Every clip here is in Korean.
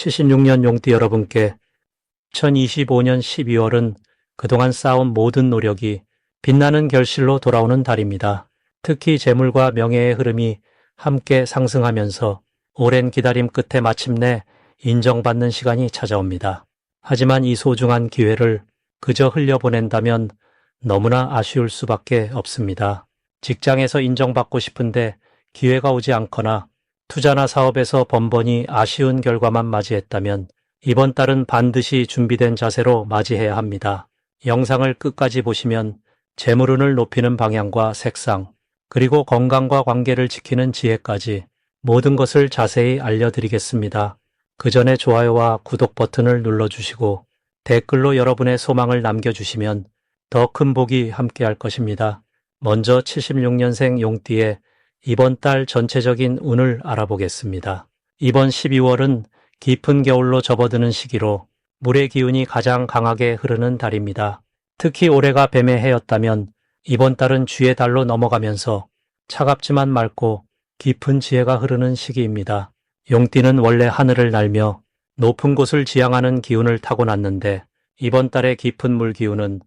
76년 용띠 여러분께 2025년 12월은 그동안 쌓아온 모든 노력이 빛나는 결실로 돌아오는 달입니다. 특히 재물과 명예의 흐름이 함께 상승하면서 오랜 기다림 끝에 마침내 인정받는 시간이 찾아옵니다. 하지만 이 소중한 기회를 그저 흘려보낸다면 너무나 아쉬울 수밖에 없습니다. 직장에서 인정받고 싶은데 기회가 오지 않거나 투자나 사업에서 번번이 아쉬운 결과만 맞이했다면 이번 달은 반드시 준비된 자세로 맞이해야 합니다. 영상을 끝까지 보시면 재물운을 높이는 방향과 색상, 그리고 건강과 관계를 지키는 지혜까지 모든 것을 자세히 알려드리겠습니다. 그 전에 좋아요와 구독 버튼을 눌러주시고 댓글로 여러분의 소망을 남겨주시면 더 큰 복이 함께할 것입니다. 먼저 76년생 용띠의 이번 달 전체적인 운을 알아보겠습니다. 이번 12월은 깊은 겨울로 접어드는 시기로 물의 기운이 가장 강하게 흐르는 달입니다. 특히 올해가 뱀의 해였다면 이번 달은 쥐의 달로 넘어가면서 차갑지만 맑고 깊은 지혜가 흐르는 시기입니다. 용띠는 원래 하늘을 날며 높은 곳을 지향하는 기운을 타고났는데 이번 달의 깊은 물 기운은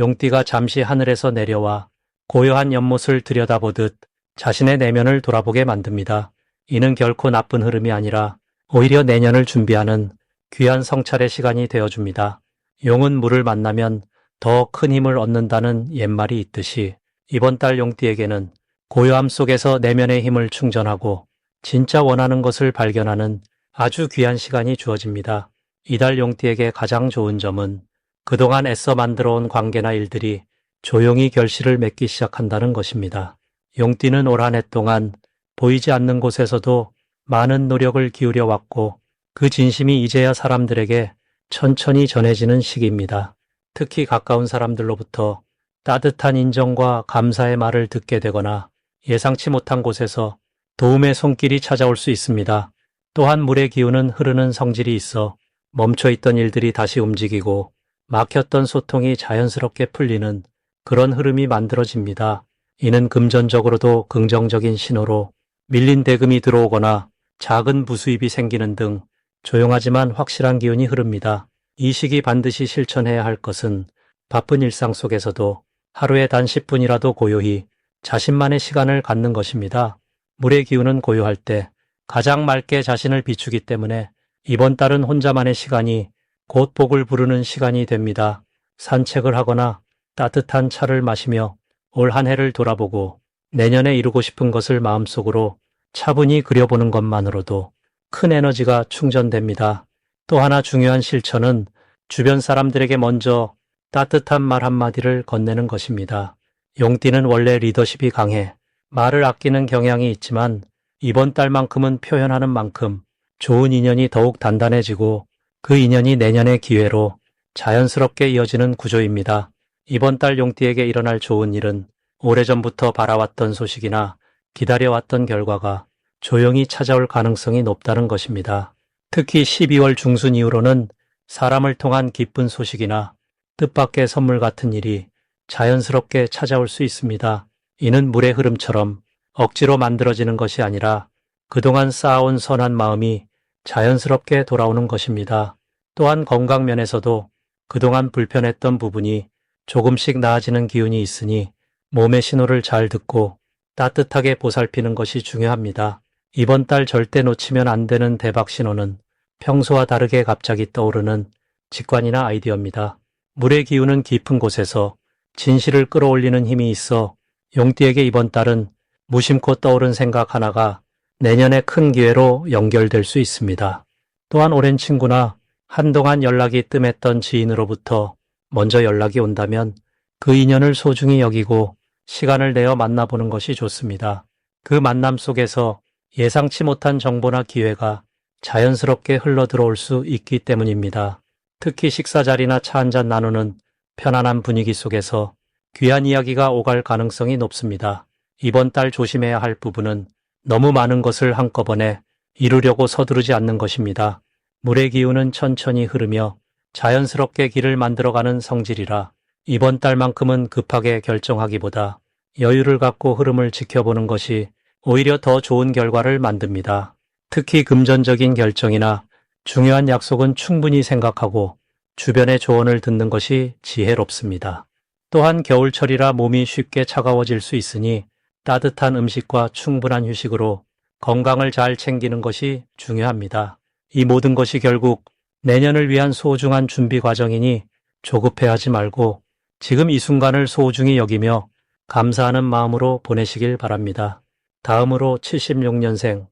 용띠가 잠시 하늘에서 내려와 고요한 연못을 들여다보듯 자신의 내면을 돌아보게 만듭니다. 이는 결코 나쁜 흐름이 아니라 오히려 내년을 준비하는 귀한 성찰의 시간이 되어줍니다. 용은 물을 만나면 더 큰 힘을 얻는다는 옛말이 있듯이 이번 달 용띠에게는 고요함 속에서 내면의 힘을 충전하고 진짜 원하는 것을 발견하는 아주 귀한 시간이 주어집니다. 이달 용띠에게 가장 좋은 점은 그동안 애써 만들어 온 관계나 일들이 조용히 결실을 맺기 시작한다는 것입니다. 용띠는 올 한 해 동안 보이지 않는 곳에서도 많은 노력을 기울여 왔고 그 진심이 이제야 사람들에게 천천히 전해지는 시기입니다. 특히 가까운 사람들로부터 따뜻한 인정과 감사의 말을 듣게 되거나 예상치 못한 곳에서 도움의 손길이 찾아올 수 있습니다. 또한 물의 기운은 흐르는 성질이 있어 멈춰있던 일들이 다시 움직이고 막혔던 소통이 자연스럽게 풀리는 그런 흐름이 만들어집니다. 이는 금전적으로도 긍정적인 신호로 밀린 대금이 들어오거나 작은 부수입이 생기는 등 조용하지만 확실한 기운이 흐릅니다. 이 시기 반드시 실천해야 할 것은 바쁜 일상 속에서도 하루에 단 10분이라도 고요히 자신만의 시간을 갖는 것입니다. 물의 기운은 고요할 때 가장 맑게 자신을 비추기 때문에 이번 달은 혼자만의 시간이 곧 복을 부르는 시간이 됩니다. 산책을 하거나 따뜻한 차를 마시며 올 한 해를 돌아보고 내년에 이루고 싶은 것을 마음속으로 차분히 그려보는 것만으로도 큰 에너지가 충전됩니다. 또 하나 중요한 실천은 주변 사람들에게 먼저 따뜻한 말 한마디를 건네는 것입니다. 용띠는 원래 리더십이 강해 말을 아끼는 경향이 있지만 이번 달만큼은 표현하는 만큼 좋은 인연이 더욱 단단해지고 그 인연이 내년의 기회로 자연스럽게 이어지는 구조입니다. 이번 달 용띠에게 일어날 좋은 일은 오래전부터 바라왔던 소식이나 기다려왔던 결과가 조용히 찾아올 가능성이 높다는 것입니다. 특히 12월 중순 이후로는 사람을 통한 기쁜 소식이나 뜻밖의 선물 같은 일이 자연스럽게 찾아올 수 있습니다. 이는 물의 흐름처럼 억지로 만들어지는 것이 아니라 그동안 쌓아온 선한 마음이 자연스럽게 돌아오는 것입니다. 또한 건강 면에서도 그동안 불편했던 부분이 조금씩 나아지는 기운이 있으니 몸의 신호를 잘 듣고 따뜻하게 보살피는 것이 중요합니다. 이번 달 절대 놓치면 안 되는 대박 신호는 평소와 다르게 갑자기 떠오르는 직관이나 아이디어입니다. 물의 기운은 깊은 곳에서 진실을 끌어올리는 힘이 있어 용띠에게 이번 달은 무심코 떠오른 생각 하나가 내년의 큰 기회로 연결될 수 있습니다. 또한 오랜 친구나 한동안 연락이 뜸했던 지인으로부터 먼저 연락이 온다면 그 인연을 소중히 여기고 시간을 내어 만나보는 것이 좋습니다. 그 만남 속에서 예상치 못한 정보나 기회가 자연스럽게 흘러 들어올 수 있기 때문입니다. 특히 식사 자리나 차 한 잔 나누는 편안한 분위기 속에서 귀한 이야기가 오갈 가능성이 높습니다. 이번 달 조심해야 할 부분은 너무 많은 것을 한꺼번에 이루려고 서두르지 않는 것입니다. 물의 기운은 천천히 흐르며 자연스럽게 길을 만들어가는 성질이라 이번 달만큼은 급하게 결정하기보다 여유를 갖고 흐름을 지켜보는 것이 오히려 더 좋은 결과를 만듭니다. 특히 금전적인 결정이나 중요한 약속은 충분히 생각하고 주변의 조언을 듣는 것이 지혜롭습니다. 또한 겨울철이라 몸이 쉽게 차가워질 수 있으니 따뜻한 음식과 충분한 휴식으로 건강을 잘 챙기는 것이 중요합니다. 이 모든 것이 결국 내년을 위한 소중한 준비 과정이니 조급해하지 말고 지금 이 순간을 소중히 여기며 감사하는 마음으로 보내시길 바랍니다. 다음으로 76년생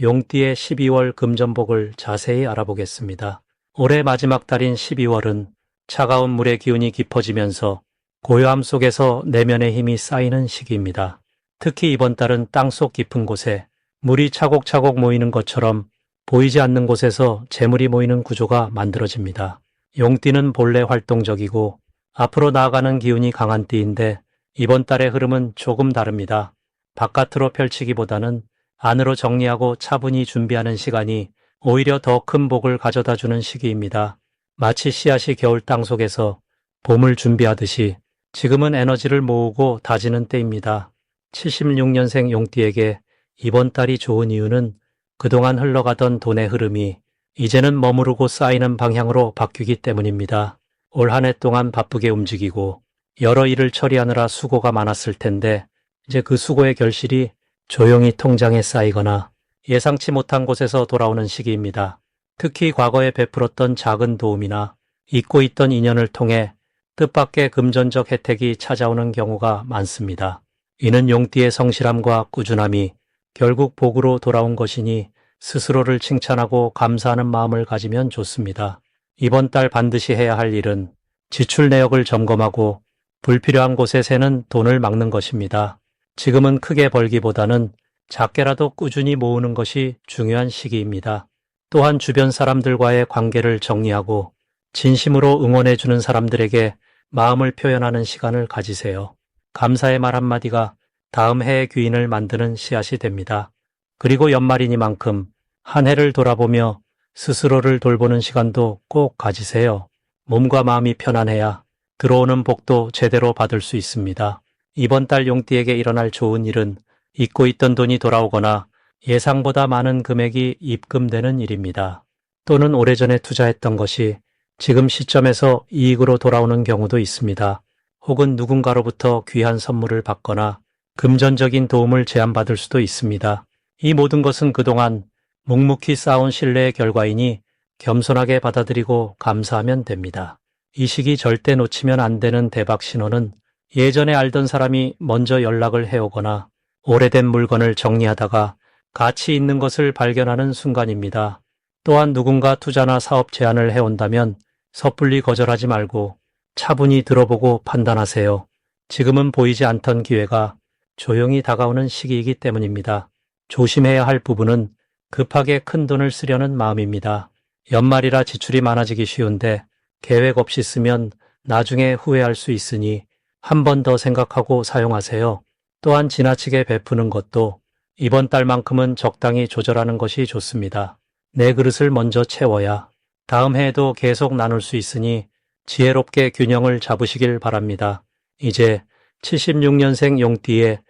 용띠의 12월 금전복을 자세히 알아보겠습니다. 올해 마지막 달인 12월은 차가운 물의 기운이 깊어지면서 고요함 속에서 내면의 힘이 쌓이는 시기입니다. 특히 이번 달은 땅속 깊은 곳에 물이 차곡차곡 모이는 것처럼 보이지 않는 곳에서 재물이 모이는 구조가 만들어집니다. 용띠는 본래 활동적이고 앞으로 나아가는 기운이 강한 띠인데 이번 달의 흐름은 조금 다릅니다. 바깥으로 펼치기보다는 안으로 정리하고 차분히 준비하는 시간이 오히려 더 큰 복을 가져다 주는 시기입니다. 마치 씨앗이 겨울 땅 속에서 봄을 준비하듯이 지금은 에너지를 모으고 다지는 때입니다. 76년생 용띠에게 이번 달이 좋은 이유는 그동안 흘러가던 돈의 흐름이 이제는 머무르고 쌓이는 방향으로 바뀌기 때문입니다. 올 한 해 동안 바쁘게 움직이고 여러 일을 처리하느라 수고가 많았을 텐데 이제 그 수고의 결실이 조용히 통장에 쌓이거나 예상치 못한 곳에서 돌아오는 시기입니다. 특히 과거에 베풀었던 작은 도움이나 잊고 있던 인연을 통해 뜻밖의 금전적 혜택이 찾아오는 경우가 많습니다. 이는 용띠의 성실함과 꾸준함이 결국 복으로 돌아온 것이니 스스로를 칭찬하고 감사하는 마음을 가지면 좋습니다. 이번 달 반드시 해야 할 일은 지출 내역을 점검하고 불필요한 곳에 새는 돈을 막는 것입니다. 지금은 크게 벌기보다는 작게라도 꾸준히 모으는 것이 중요한 시기입니다. 또한 주변 사람들과의 관계를 정리하고 진심으로 응원해주는 사람들에게 마음을 표현하는 시간을 가지세요. 감사의 말 한마디가 다음 해의 귀인을 만드는 씨앗이 됩니다. 그리고 연말이니만큼 한 해를 돌아보며 스스로를 돌보는 시간도 꼭 가지세요. 몸과 마음이 편안해야 들어오는 복도 제대로 받을 수 있습니다. 이번 달 용띠에게 일어날 좋은 일은 잊고 있던 돈이 돌아오거나 예상보다 많은 금액이 입금되는 일입니다. 또는 오래전에 투자했던 것이 지금 시점에서 이익으로 돌아오는 경우도 있습니다. 혹은 누군가로부터 귀한 선물을 받거나 금전적인 도움을 제안받을 수도 있습니다. 이 모든 것은 그동안 묵묵히 쌓은 신뢰의 결과이니 겸손하게 받아들이고 감사하면 됩니다. 이 시기 절대 놓치면 안 되는 대박 신호는 예전에 알던 사람이 먼저 연락을 해오거나 오래된 물건을 정리하다가 가치 있는 것을 발견하는 순간입니다. 또한 누군가 투자나 사업 제안을 해온다면 섣불리 거절하지 말고 차분히 들어보고 판단하세요. 지금은 보이지 않던 기회가 조용히 다가오는 시기이기 때문입니다. 조심해야 할 부분은 급하게 큰 돈을 쓰려는 마음입니다. 연말이라 지출이 많아지기 쉬운데 계획 없이 쓰면 나중에 후회할 수 있으니 한 번 더 생각하고 사용하세요. 또한 지나치게 베푸는 것도 이번 달만큼은 적당히 조절하는 것이 좋습니다. 내 그릇을 먼저 채워야 다음 해에도 계속 나눌 수 있으니 지혜롭게 균형을 잡으시길 바랍니다. 이제 76년생 용띠의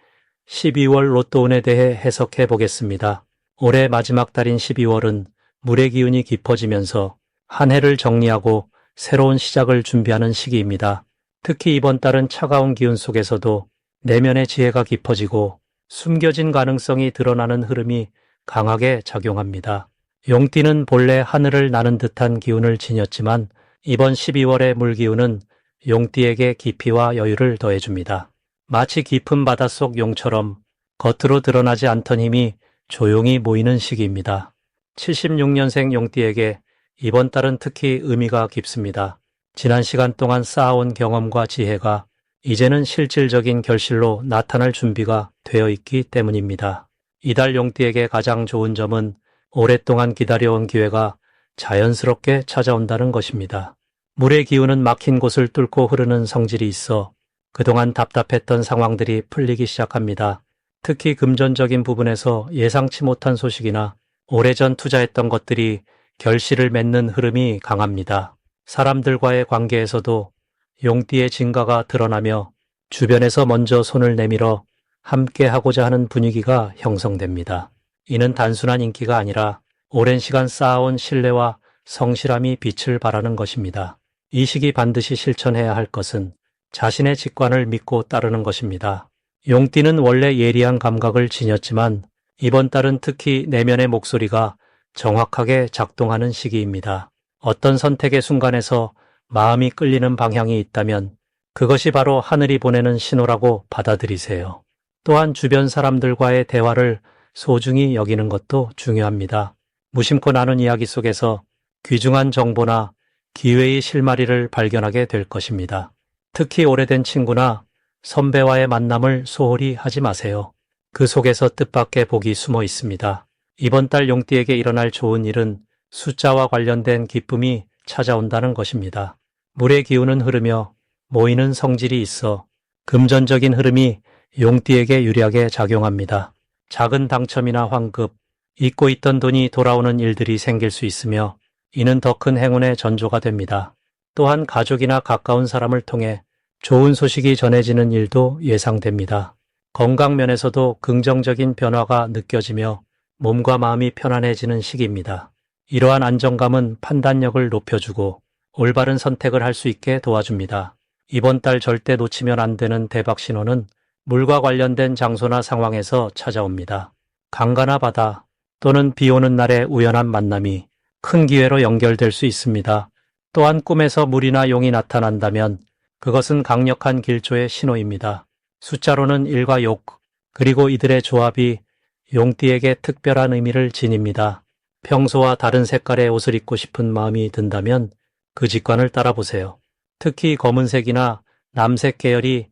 12월 로또운에 대해 해석해 보겠습니다. 올해 마지막 달인 12월은 물의 기운이 깊어지면서 한 해를 정리하고 새로운 시작을 준비하는 시기입니다. 특히 이번 달은 차가운 기운 속에서도 내면의 지혜가 깊어지고 숨겨진 가능성이 드러나는 흐름이 강하게 작용합니다. 용띠는 본래 하늘을 나는 듯한 기운을 지녔지만 이번 12월의 물기운은 용띠에게 깊이와 여유를 더해줍니다. 마치 깊은 바닷속 용처럼 겉으로 드러나지 않던 힘이 조용히 모이는 시기입니다. 76년생 용띠에게 이번 달은 특히 의미가 깊습니다. 지난 시간 동안 쌓아온 경험과 지혜가 이제는 실질적인 결실로 나타날 준비가 되어 있기 때문입니다. 이달 용띠에게 가장 좋은 점은 오랫동안 기다려온 기회가 자연스럽게 찾아온다는 것입니다. 물의 기운은 막힌 곳을 뚫고 흐르는 성질이 있어 그동안 답답했던 상황들이 풀리기 시작합니다. 특히 금전적인 부분에서 예상치 못한 소식이나 오래전 투자했던 것들이 결실을 맺는 흐름이 강합니다. 사람들과의 관계에서도 용띠의 진가가 드러나며 주변에서 먼저 손을 내밀어 함께 하고자 하는 분위기가 형성됩니다. 이는 단순한 인기가 아니라 오랜 시간 쌓아온 신뢰와 성실함이 빛을 발하는 것입니다. 이 시기 반드시 실천해야 할 것은 자신의 직관을 믿고 따르는 것입니다. 용띠는 원래 예리한 감각을 지녔지만 이번 달은 특히 내면의 목소리가 정확하게 작동하는 시기입니다. 어떤 선택의 순간에서 마음이 끌리는 방향이 있다면 그것이 바로 하늘이 보내는 신호라고 받아들이세요. 또한 주변 사람들과의 대화를 소중히 여기는 것도 중요합니다. 무심코 나눈 이야기 속에서 귀중한 정보나 기회의 실마리를 발견하게 될 것입니다. 특히 오래된 친구나 선배와의 만남을 소홀히 하지 마세요. 그 속에서 뜻밖의 복이 숨어 있습니다. 이번 달 용띠에게 일어날 좋은 일은 숫자와 관련된 기쁨이 찾아온다는 것입니다. 물의 기운은 흐르며 모이는 성질이 있어 금전적인 흐름이 용띠에게 유리하게 작용합니다. 작은 당첨이나 환급, 잊고 있던 돈이 돌아오는 일들이 생길 수 있으며 이는 더 큰 행운의 전조가 됩니다. 또한 가족이나 가까운 사람을 통해 좋은 소식이 전해지는 일도 예상됩니다. 건강 면에서도 긍정적인 변화가 느껴지며 몸과 마음이 편안해지는 시기입니다. 이러한 안정감은 판단력을 높여주고 올바른 선택을 할 수 있게 도와줍니다. 이번 달 절대 놓치면 안 되는 대박 신호는 물과 관련된 장소나 상황에서 찾아옵니다. 강가나 바다 또는 비 오는 날의 우연한 만남이 큰 기회로 연결될 수 있습니다. 또한 꿈에서 물이나 용이 나타난다면 그것은 강력한 길조의 신호입니다. 숫자로는 1과 6, 그리고 이들의 조합이 용띠에게 특별한 의미를 지닙니다. 평소와 다른 색깔의 옷을 입고 싶은 마음이 든다면 그 직관을 따라보세요. 특히 검은색이나 남색 계열이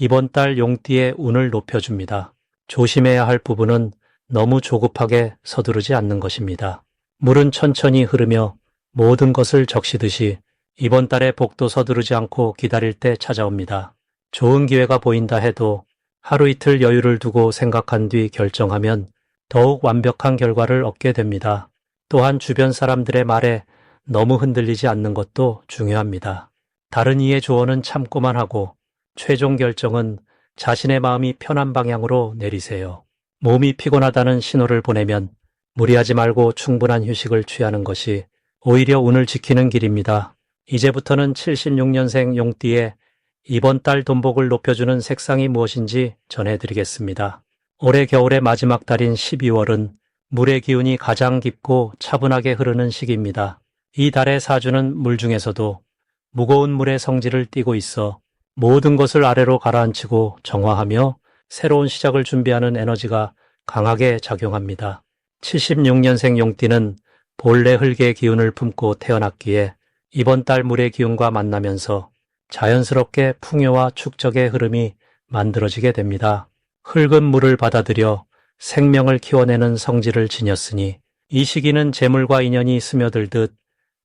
이번 달 용띠의 운을 높여줍니다. 조심해야 할 부분은 너무 조급하게 서두르지 않는 것입니다. 물은 천천히 흐르며 모든 것을 적시듯이 이번 달의 복도 서두르지 않고 기다릴 때 찾아옵니다. 좋은 기회가 보인다 해도 하루 이틀 여유를 두고 생각한 뒤 결정하면 더욱 완벽한 결과를 얻게 됩니다. 또한 주변 사람들의 말에 너무 흔들리지 않는 것도 중요합니다. 다른 이의 조언은 참고만 하고 최종 결정은 자신의 마음이 편한 방향으로 내리세요. 몸이 피곤하다는 신호를 보내면 무리하지 말고 충분한 휴식을 취하는 것이 오히려 운을 지키는 길입니다. 이제부터는 76년생 용띠의 이번 달 돈복을 높여주는 색상이 무엇인지 전해드리겠습니다. 올해 겨울의 마지막 달인 12월은 물의 기운이 가장 깊고 차분하게 흐르는 시기입니다. 이 달의 사주는 물 중에서도 무거운 물의 성질을 띠고 있어 모든 것을 아래로 가라앉히고 정화하며 새로운 시작을 준비하는 에너지가 강하게 작용합니다. 76년생 용띠는 본래 흙의 기운을 품고 태어났기에 이번 달 물의 기운과 만나면서 자연스럽게 풍요와 축적의 흐름이 만들어지게 됩니다. 흙은 물을 받아들여 생명을 키워내는 성질을 지녔으니 이 시기는 재물과 인연이 스며들듯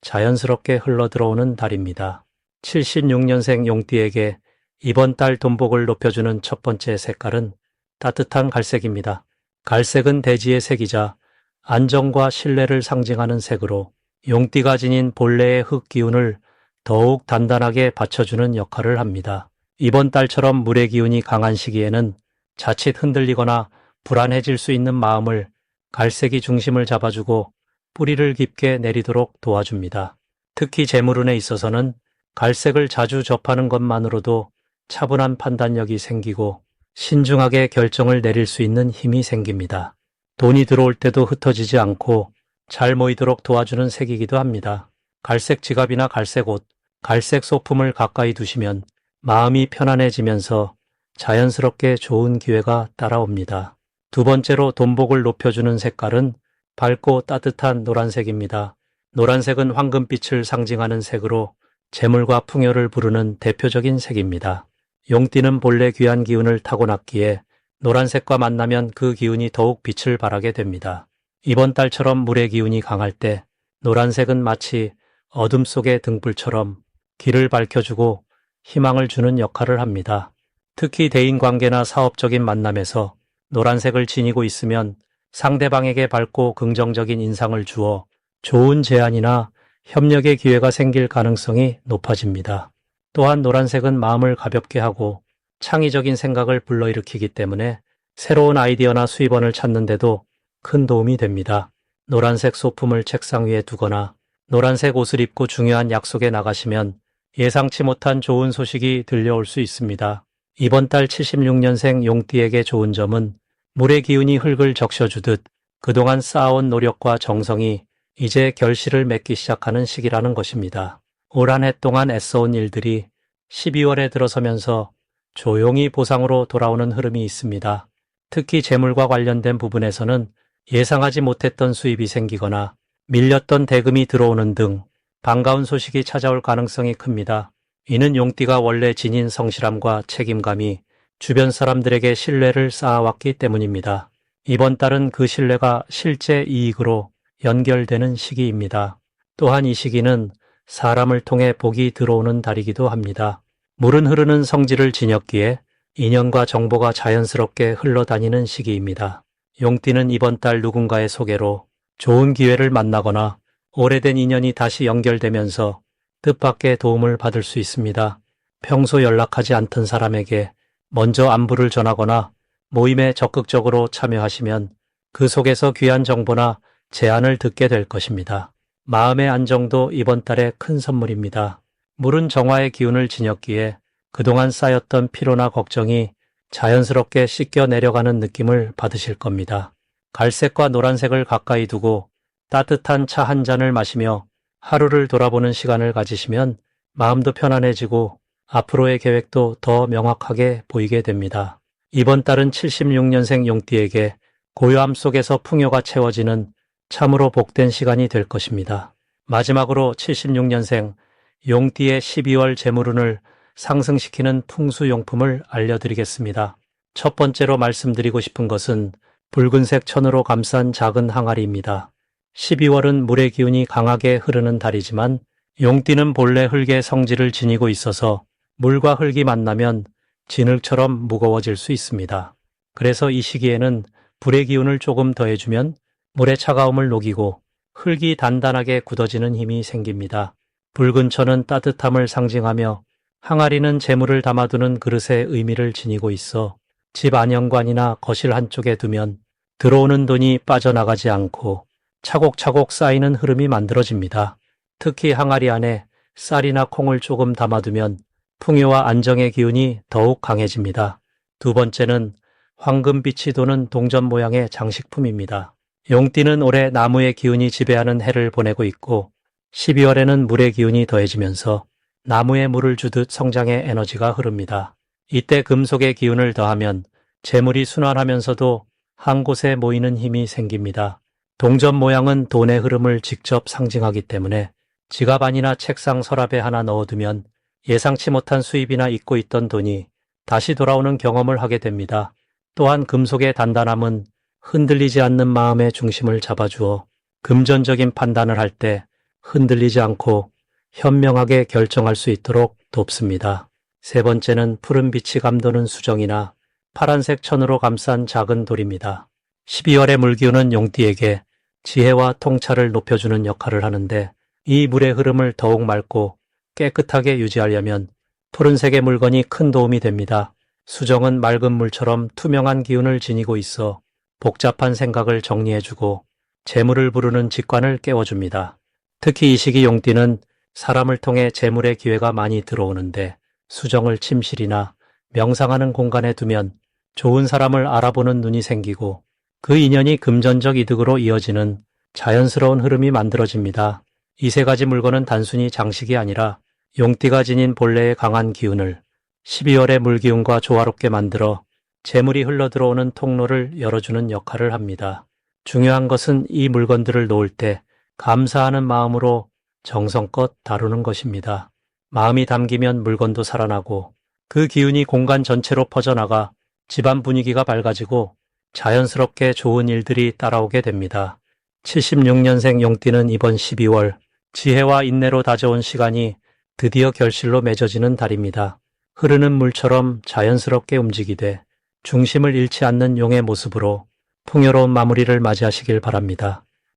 자연스럽게 흘러들어오는 달입니다. 76년생 용띠에게 이번 달 돈복을 높여주는 첫 번째 색깔은 따뜻한 갈색입니다. 갈색은 대지의 색이자 안정과 신뢰를 상징하는 색으로 용띠가 지닌 본래의 흙 기운을 더욱 단단하게 받쳐주는 역할을 합니다. 이번 달처럼 물의 기운이 강한 시기에는 자칫 흔들리거나 불안해질 수 있는 마음을 갈색이 중심을 잡아주고 뿌리를 깊게 내리도록 도와줍니다. 특히 재물운에 있어서는 갈색을 자주 접하는 것만으로도 차분한 판단력이 생기고 신중하게 결정을 내릴 수 있는 힘이 생깁니다. 돈이 들어올 때도 흩어지지 않고 잘 모이도록 도와주는 색이기도 합니다. 갈색 지갑이나 갈색 옷, 갈색 소품을 가까이 두시면 마음이 편안해지면서 자연스럽게 좋은 기회가 따라옵니다. 두 번째로 돈복을 높여주는 색깔은 밝고 따뜻한 노란색입니다. 노란색은 황금빛을 상징하는 색으로 재물과 풍요를 부르는 대표적인 색입니다. 용띠는 본래 귀한 기운을 타고났기에 노란색과 만나면 그 기운이 더욱 빛을 발하게 됩니다. 이번 달처럼 물의 기운이 강할 때 노란색은 마치 어둠 속의 등불처럼 길을 밝혀주고 희망을 주는 역할을 합니다. 특히 대인 관계나 사업적인 만남에서 노란색을 지니고 있으면 상대방에게 밝고 긍정적인 인상을 주어 좋은 제안이나 협력의 기회가 생길 가능성이 높아집니다. 또한 노란색은 마음을 가볍게 하고 창의적인 생각을 불러일으키기 때문에 새로운 아이디어나 수입원을 찾는데도 큰 도움이 됩니다. 노란색 소품을 책상 위에 두거나 노란색 옷을 입고 중요한 약속에 나가시면 예상치 못한 좋은 소식이 들려올 수 있습니다. 이번 달 76년생 용띠에게 좋은 점은 물의 기운이 흙을 적셔주듯 그동안 쌓아온 노력과 정성이 이제 결실을 맺기 시작하는 시기라는 것입니다. 올 한 해 동안 애써온 일들이 12월에 들어서면서 조용히 보상으로 돌아오는 흐름이 있습니다. 특히 재물과 관련된 부분에서는 예상하지 못했던 수입이 생기거나 밀렸던 대금이 들어오는 등 반가운 소식이 찾아올 가능성이 큽니다. 이는 용띠가 원래 지닌 성실함과 책임감이 주변 사람들에게 신뢰를 쌓아왔기 때문입니다. 이번 달은 그 신뢰가 실제 이익으로 연결되는 시기입니다. 또한 이 시기는 사람을 통해 복이 들어오는 달이기도 합니다. 물은 흐르는 성질을 지녔기에 인연과 정보가 자연스럽게 흘러다니는 시기입니다. 용띠는 이번 달 누군가의 소개로 좋은 기회를 만나거나 오래된 인연이 다시 연결되면서 뜻밖의 도움을 받을 수 있습니다. 평소 연락하지 않던 사람에게 먼저 안부를 전하거나 모임에 적극적으로 참여하시면 그 속에서 귀한 정보나 제안을 듣게 될 것입니다. 마음의 안정도 이번 달의 큰 선물입니다. 물은 정화의 기운을 지녔기에 그동안 쌓였던 피로나 걱정이 자연스럽게 씻겨 내려가는 느낌을 받으실 겁니다. 갈색과 노란색을 가까이 두고 따뜻한 차 한 잔을 마시며 하루를 돌아보는 시간을 가지시면 마음도 편안해지고 앞으로의 계획도 더 명확하게 보이게 됩니다. 이번 달은 76년생 용띠에게 고요함 속에서 풍요가 채워지는 참으로 복된 시간이 될 것입니다. 마지막으로 76년생 용띠의 12월 재물운을 상승시키는 풍수용품을 알려드리겠습니다. 첫 번째로 말씀드리고 싶은 것은 붉은색 천으로 감싼 작은 항아리입니다. 12월은 물의 기운이 강하게 흐르는 달이지만 용띠는 본래 흙의 성질을 지니고 있어서 물과 흙이 만나면 진흙처럼 무거워질 수 있습니다. 그래서 이 시기에는 불의 기운을 조금 더해주면 물의 차가움을 녹이고 흙이 단단하게 굳어지는 힘이 생깁니다. 붉은 천은 따뜻함을 상징하며 항아리는 재물을 담아두는 그릇의 의미를 지니고 있어 집 안현관이나 거실 한쪽에 두면 들어오는 돈이 빠져나가지 않고 차곡차곡 쌓이는 흐름이 만들어집니다. 특히 항아리 안에 쌀이나 콩을 조금 담아두면 풍요와 안정의 기운이 더욱 강해집니다. 두 번째는 황금빛이 도는 동전 모양의 장식품입니다. 용띠는 올해 나무의 기운이 지배하는 해를 보내고 있고 12월에는 물의 기운이 더해지면서 나무에 물을 주듯 성장의 에너지가 흐릅니다. 이때 금속의 기운을 더하면 재물이 순환하면서도 한 곳에 모이는 힘이 생깁니다. 동전 모양은 돈의 흐름을 직접 상징하기 때문에 지갑 안이나 책상 서랍에 하나 넣어두면 예상치 못한 수입이나 잊고 있던 돈이 다시 돌아오는 경험을 하게 됩니다. 또한 금속의 단단함은 흔들리지 않는 마음의 중심을 잡아주어 금전적인 판단을 할 때 흔들리지 않고 현명하게 결정할 수 있도록 돕습니다. 세 번째는 푸른 빛이 감도는 수정이나 파란색 천으로 감싼 작은 돌입니다. 12월의 물기운은 용띠에게 지혜와 통찰을 높여주는 역할을 하는데 이 물의 흐름을 더욱 맑고 깨끗하게 유지하려면 푸른색의 물건이 큰 도움이 됩니다. 수정은 맑은 물처럼 투명한 기운을 지니고 있어 복잡한 생각을 정리해주고 재물을 부르는 직관을 깨워줍니다. 특히 이 시기 용띠는 사람을 통해 재물의 기회가 많이 들어오는데 수정을 침실이나 명상하는 공간에 두면 좋은 사람을 알아보는 눈이 생기고 그 인연이 금전적 이득으로 이어지는 자연스러운 흐름이 만들어집니다. 이 세 가지 물건은 단순히 장식이 아니라 용띠가 지닌 본래의 강한 기운을 12월의 물기운과 조화롭게 만들어 재물이 흘러들어오는 통로를 열어주는 역할을 합니다. 중요한 것은 이 물건들을 놓을 때 감사하는 마음으로 정성껏 다루는 것입니다. 마음이 담기면 물건도 살아나고 그 기운이 공간 전체로 퍼져나가 집안 분위기가 밝아지고 자연스럽게 좋은 일들이 따라오게 됩니다. 76년생 용띠는 이번 12월 지혜와 인내로 다져온 시간이 드디어 결실로 맺어지는 달입니다. 흐르는 물처럼 자연스럽게 움직이되 중심을 잃지 않는 용의 모습으로 풍요로운 마무리를 맞이하시길 바랍니다.